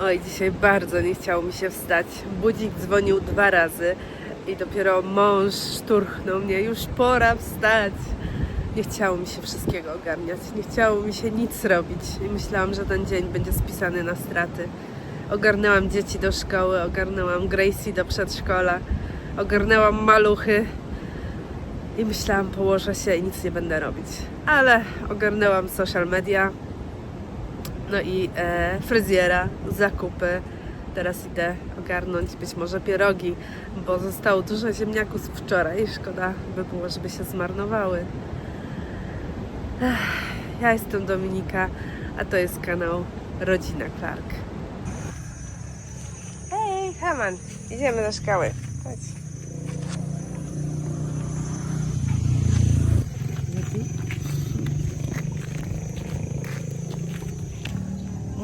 Oj, dzisiaj bardzo nie chciało mi się wstać. Budzik dzwonił dwa razy i dopiero mąż szturchnął mnie. Już pora wstać. Nie chciało mi się wszystkiego ogarniać. Nie chciało mi się nic robić. I myślałam, że ten dzień będzie spisany na straty. Ogarnęłam dzieci do szkoły, ogarnęłam Gracie do przedszkola, ogarnęłam maluchy i myślałam, położę się i nic nie będę robić. Ale ogarnęłam social media, no i e, fryzjera, zakupy. Teraz idę ogarnąć być może pierogi, bo zostało dużo ziemniaków z wczoraj. Szkoda by było, żeby się zmarnowały. Ech, ja jestem Dominika, a to jest kanał Rodzina Clark. Hej, Haman, idziemy do szkoły. Chodź.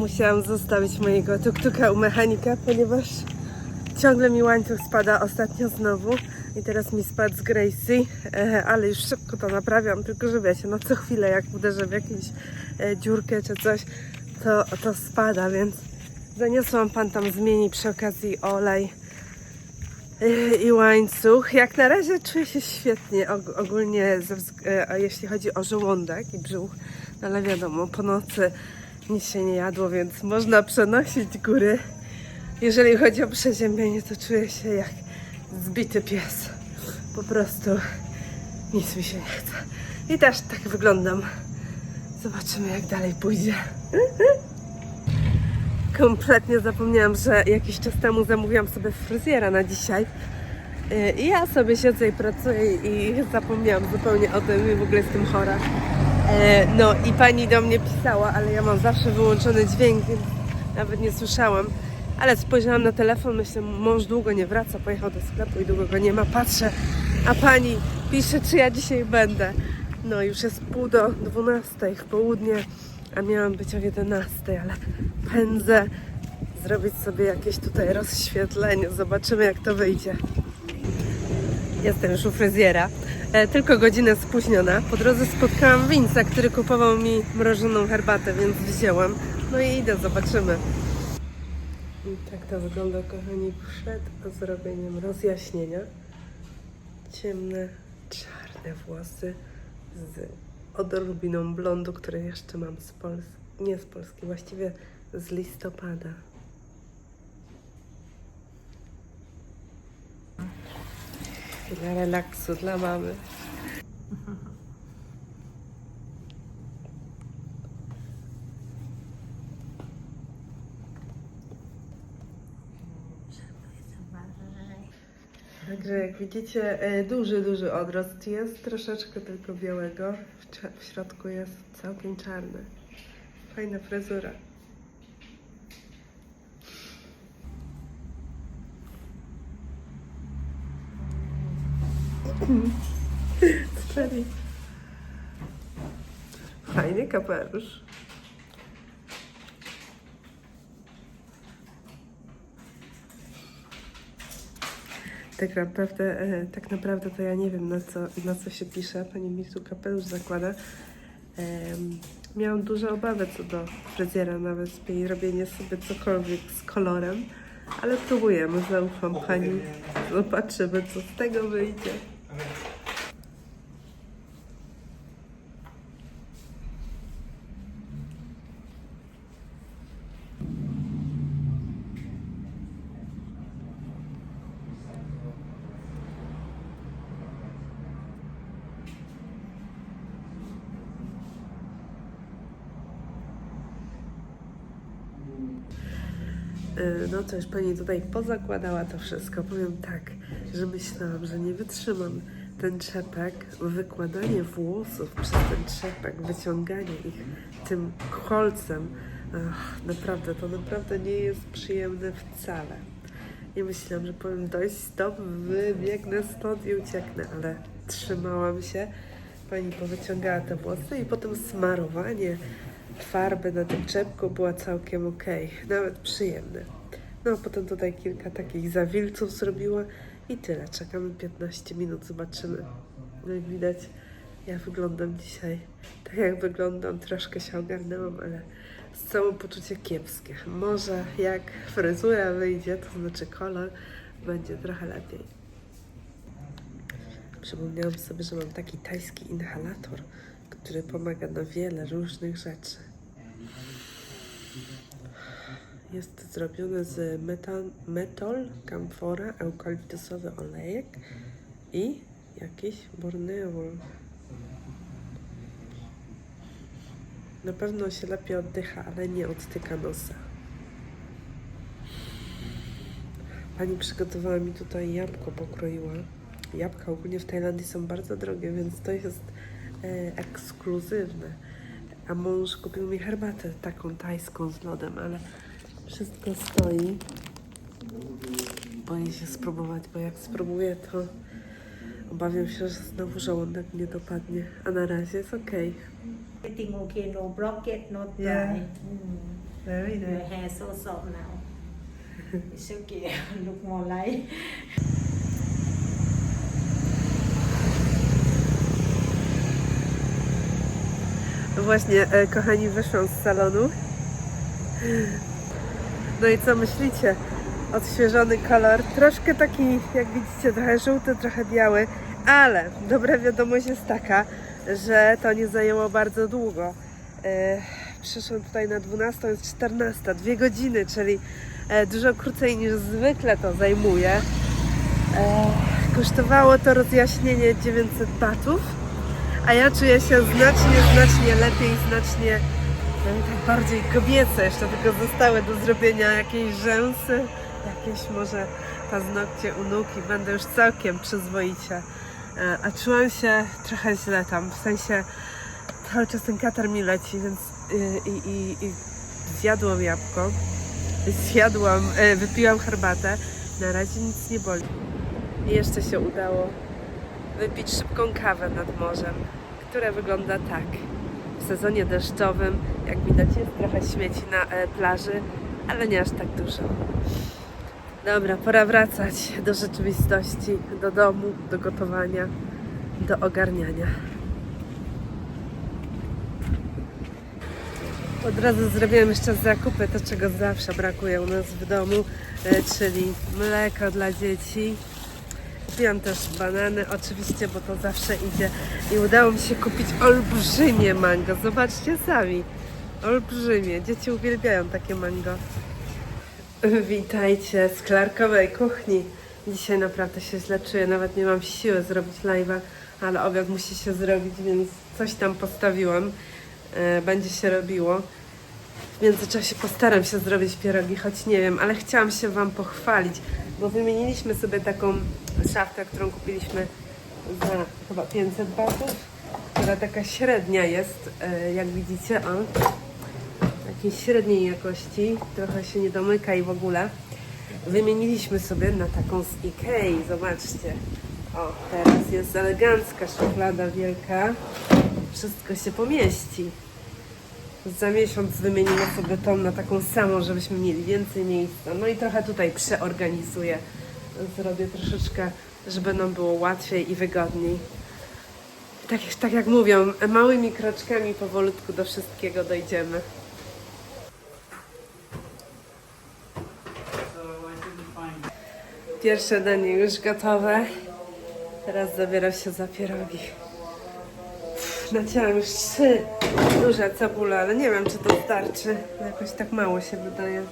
Musiałam zostawić mojego tuktuka u mechanika, ponieważ ciągle mi łańcuch spada ostatnio znowu i teraz mi spadł z Gracie, e, ale już szybko to naprawiam, tylko że wiecie, no co chwilę jak uderzę w jakąś e, dziurkę czy coś, to, to spada, więc zaniosłam pan tam zmieni przy okazji olej e, i łańcuch. Jak na razie czuję się świetnie, og- ogólnie jeśli chodzi o żołądek i brzuch, no ale wiadomo, po nocy nic się nie jadło, więc można przenosić góry. Jeżeli chodzi o przeziębienie, to czuję się jak zbity pies. Po prostu nic mi się nie chce. I też tak wyglądam. Zobaczymy, jak dalej pójdzie. Kompletnie zapomniałam, że jakiś czas temu zamówiłam sobie fryzjera na dzisiaj. Yy, I ja sobie siedzę i pracuję i zapomniałam zupełnie o tym i w ogóle jestem chora. E, No i pani do mnie pisała, ale ja mam zawsze wyłączony dźwięk, więc nawet nie słyszałam. Ale spojrzałam na telefon, myślę, mąż długo nie wraca, pojechał do sklepu i długo go nie ma. Patrzę, a pani pisze, czy ja dzisiaj będę. No już jest pół do dwunastej w południe, a miałam być o 11, ale pędzę zrobić sobie jakieś tutaj rozświetlenie. Zobaczymy, jak to wyjdzie. Jestem już u fryzjera. E, tylko godzinę spóźniona. Po drodze spotkałam Winca, który kupował mi mrożoną herbatę, więc wzięłam. No i idę, zobaczymy. I tak to wygląda, kochani, przed zrobieniem rozjaśnienia. Ciemne, czarne włosy z odrobiną blondu, które jeszcze mam z Polski. Nie z Polski, właściwie z listopada. Relaksu dla mamy. Także jak widzicie, e, duży, duży odrost jest, troszeczkę tylko białego, w, w środku jest całkiem czarny. Fajna fryzura. Stary. Fajny kapelusz. Tak naprawdę, e, tak naprawdę to ja nie wiem na co, na co się pisze. Pani mi tu kapelusz zakłada. Miałam duże obawy co do fryzjera, nawet jej robienie sobie cokolwiek z kolorem, ale próbujemy, zaufam pani. Zobaczymy, co z tego wyjdzie. No to już pani tutaj pozakładała to wszystko. Powiem tak, że myślałam, że nie wytrzymam ten trzepek, wykładanie włosów przez ten trzepek, wyciąganie ich tym kolcem. Ach, naprawdę, to naprawdę nie jest przyjemne wcale. Nie myślałam, że powiem dość stop, wybiegnę stąd i ucieknę, ale trzymałam się. Pani powyciągała te włosy i potem smarowanie farby na tym czepku była całkiem ok, nawet przyjemne. No a potem tutaj kilka takich zawilców zrobiła i tyle. Czekamy 15 minut, zobaczymy. No jak widać, ja wyglądam dzisiaj tak jak wyglądam, troszkę się ogarnęłam, ale samopoczucie kiepskie. Może jak fryzura wyjdzie, to znaczy kolor, będzie trochę lepiej. Przypomniałam sobie, że mam taki tajski inhalator, który pomaga na wiele różnych rzeczy. Jest zrobiony z metan, metol, kamfora, eukaliptusowy olejek i jakiś borneol. Na pewno się lepiej oddycha, ale nie odtyka nosa. Pani przygotowała mi tutaj jabłko, pokroiła. Jabłka ogólnie w Tajlandii są bardzo drogie, więc to jest ekskluzywne. A mąż kupił mi herbatę taką tajską z lodem, ale wszystko stoi. Boję się spróbować, bo jak spróbuję, to obawiam się, że znowu żołądek mnie dopadnie. A na razie jest okej. Everything okay, no blockage, no dry. Yeah. Mm. Very Your hair so soft now. It's okay. Look more light. Właśnie, e, kochani, wyszłam z salonu. No i co myślicie? Odświeżony kolor, troszkę taki, jak widzicie, trochę żółty, trochę biały, ale dobra wiadomość jest taka, że to nie zajęło bardzo długo. E, przyszłam tutaj na 12, jest 14, dwie godziny, czyli e, dużo krócej niż zwykle to zajmuje. Kosztowało to rozjaśnienie 900 batów. A ja czuję się znacznie, znacznie lepiej, znacznie e, tak bardziej kobiece. Jeszcze tylko zostały do zrobienia jakieś rzęsy, jakieś może paznokcie u nóg i będę już całkiem przyzwoicie. E, A czułam się trochę źle tam, w sensie cały czas ten katar mi leci, więc i, i, i, i zjadłam jabłko, zjadłam, e, wypiłam herbatę. Na razie nic nie boli. I jeszcze się udało wypić szybką kawę nad morzem, która wygląda tak. W sezonie deszczowym, jak widać, jest trochę śmieci na e, plaży, ale nie aż tak dużo. Dobra, pora wracać do rzeczywistości, do domu, do gotowania, do ogarniania. Od razu zrobiłam jeszcze zakupy, to czego zawsze brakuje u nas w domu, e, czyli mleko dla dzieci, Kupiłam też banany, oczywiście, bo to zawsze idzie. I udało mi się kupić olbrzymie mango. Zobaczcie sami. Olbrzymie. Dzieci uwielbiają takie mango. Witajcie z klarkowej kuchni. Dzisiaj naprawdę się źle czuję. Nawet nie mam siły zrobić live'a, ale obiad musi się zrobić, więc coś tam postawiłam. E, Będzie się robiło. W międzyczasie postaram się zrobić pierogi, choć nie wiem, ale chciałam się Wam pochwalić, bo wymieniliśmy sobie taką szafkę, którą kupiliśmy za chyba 500 batów, która taka średnia jest, e, jak widzicie, o, takiej średniej jakości, trochę się nie domyka i w ogóle. Wymieniliśmy sobie na taką z Ikei, zobaczcie. O, teraz jest elegancka szuflada wielka, wszystko się pomieści. Za miesiąc wymienimy sobie tą na taką samą, żebyśmy mieli więcej miejsca. No i trochę tutaj przeorganizuję. Zrobię troszeczkę, żeby nam było łatwiej i wygodniej. Tak, tak jak mówią, małymi kroczkami powolutku do wszystkiego dojdziemy. Pierwsze danie już gotowe. Teraz zabieram się za pierogi. Nacięłam już trzy duże cebule, ale nie wiem, czy to starczy. Jakoś tak mało się wydaje.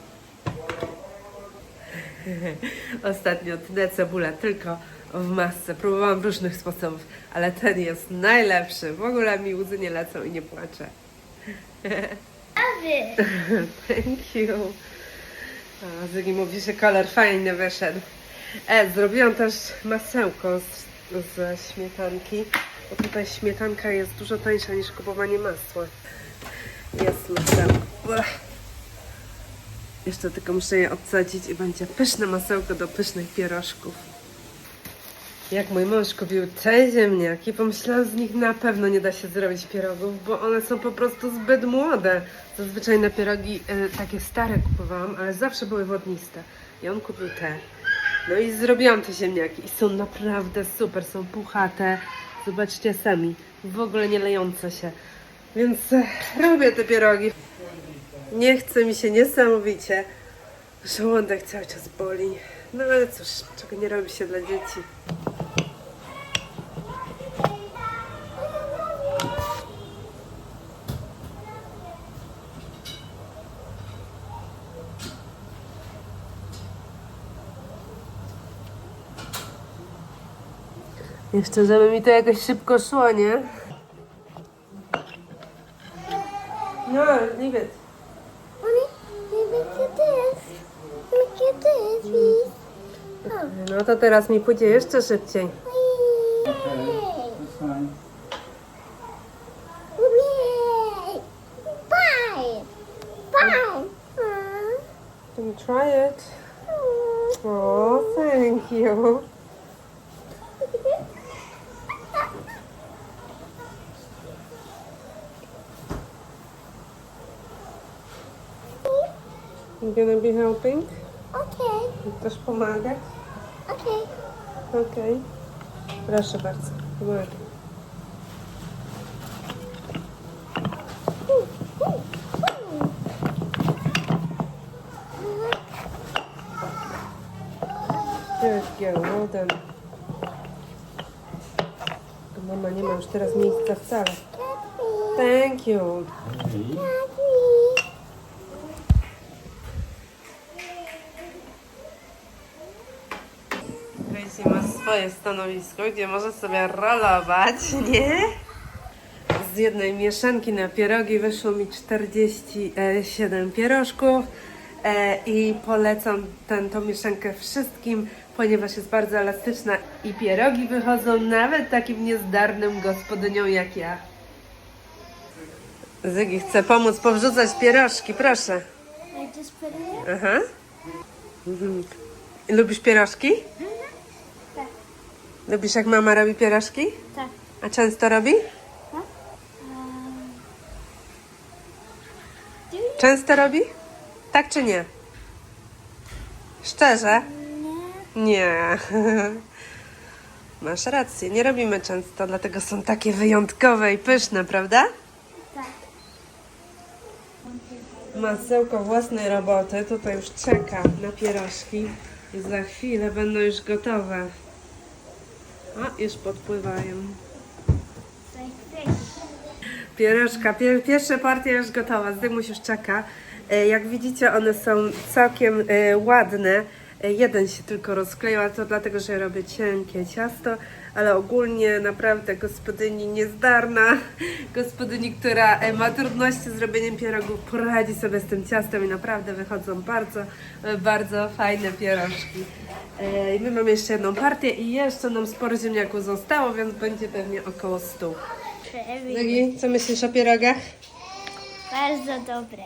Ostatnio tnę cebulę tylko w masce. Próbowałam różnych sposobów, ale ten jest najlepszy. W ogóle mi łzy nie lecą i nie płaczę. Thank you. A, Zygi mówi, że kolor fajny wyszedł. E, zrobiłam też masełko z, ze śmietanki, bo tutaj śmietanka jest dużo tańsza niż kupowanie masła. Jest masełko. Jeszcze tylko muszę je odsadzić i będzie pyszne masełko do pysznych pierożków. Jak mój mąż kupił te ziemniaki, pomyślałam, z nich na pewno nie da się zrobić pierogów, bo one są po prostu zbyt młode. Zazwyczaj na pierogi e, takie stare kupowałam, ale zawsze były wodniste. I on kupił te. No i zrobiłam te ziemniaki i są naprawdę super, są puchate. Zobaczcie sami, w ogóle nie lejące się. Więc e, robię te pierogi. Nie chce mi się niesamowicie. Żołądek cały czas boli. No ale cóż, czego nie robi się dla dzieci. Jeszcze, żeby mi to jakoś szybko szło, nie? No, leave it. No to teraz mi pójdzie jeszcze szybciej. Yay. That's fine. Yay. Bye. Bye. Aw. Can you try it? Oh, thank you. You gonna be helping? Okay, Też pomagać? okay. Okej. Proszę bardzo. Pomaga. Good girl, well done. Mama nie ma już teraz miejsca wcale. Thank you. Hey. Daddy. Gracie ma swoje stanowisko, gdzie może sobie rolować, nie? Z jednej mieszanki na pierogi wyszło mi 47 pierożków e, i polecam tę tą mieszankę wszystkim, ponieważ jest bardzo elastyczna i pierogi wychodzą nawet takim niezdarnym gospodyniom jak ja. Zygi chce pomóc powrzucać pierożki, proszę. Aha. Mhm. Lubisz pierożki? Tak. Lubisz jak mama robi pierożki? Tak. A często robi? You? Często robi? Tak czy nie? Szczerze? Nie. Nie. Masz rację, nie robimy często, dlatego są takie wyjątkowe i pyszne, prawda? Tak. Masełko własnej roboty tutaj już czeka na pierożki i za chwilę będą już gotowe. A, już podpływają. Pierożka, pier, pierwsza partia już gotowa, Zdymuś już czeka. E, Jak widzicie, one są całkiem e, ładne. Jeden się tylko rozkleił, ale to dlatego, że robię cienkie ciasto, ale ogólnie naprawdę gospodyni niezdarna, gospodyni, która e, ma trudności z robieniem pierogów, poradzi sobie z tym ciastem i naprawdę wychodzą bardzo, bardzo fajne pierożki. E, i My mamy jeszcze jedną partię i jeszcze nam sporo ziemniaków zostało, więc będzie pewnie około 100. Nogi, co myślisz o pierogach? Bardzo dobre.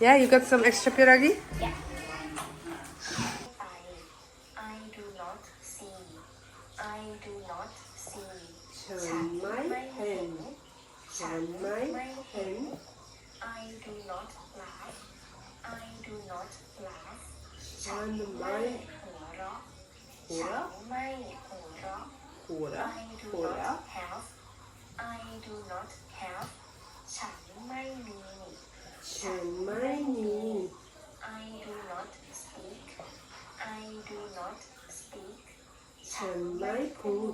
yeah, you got some extra pierogi? Yeah. see. ฉันไม่เห็น ฉันไม่เห็น I do not laugh. I do not laugh. ฉันไม่ หัวเราะ หัว ฉั เราะ นไม่หัวเราะ หัวเราะ I do หัวเราะ not have. I do not have. ฉันไม่มี ฉันไม่มี I do not speak. I do not speak. ฉันไม่พูด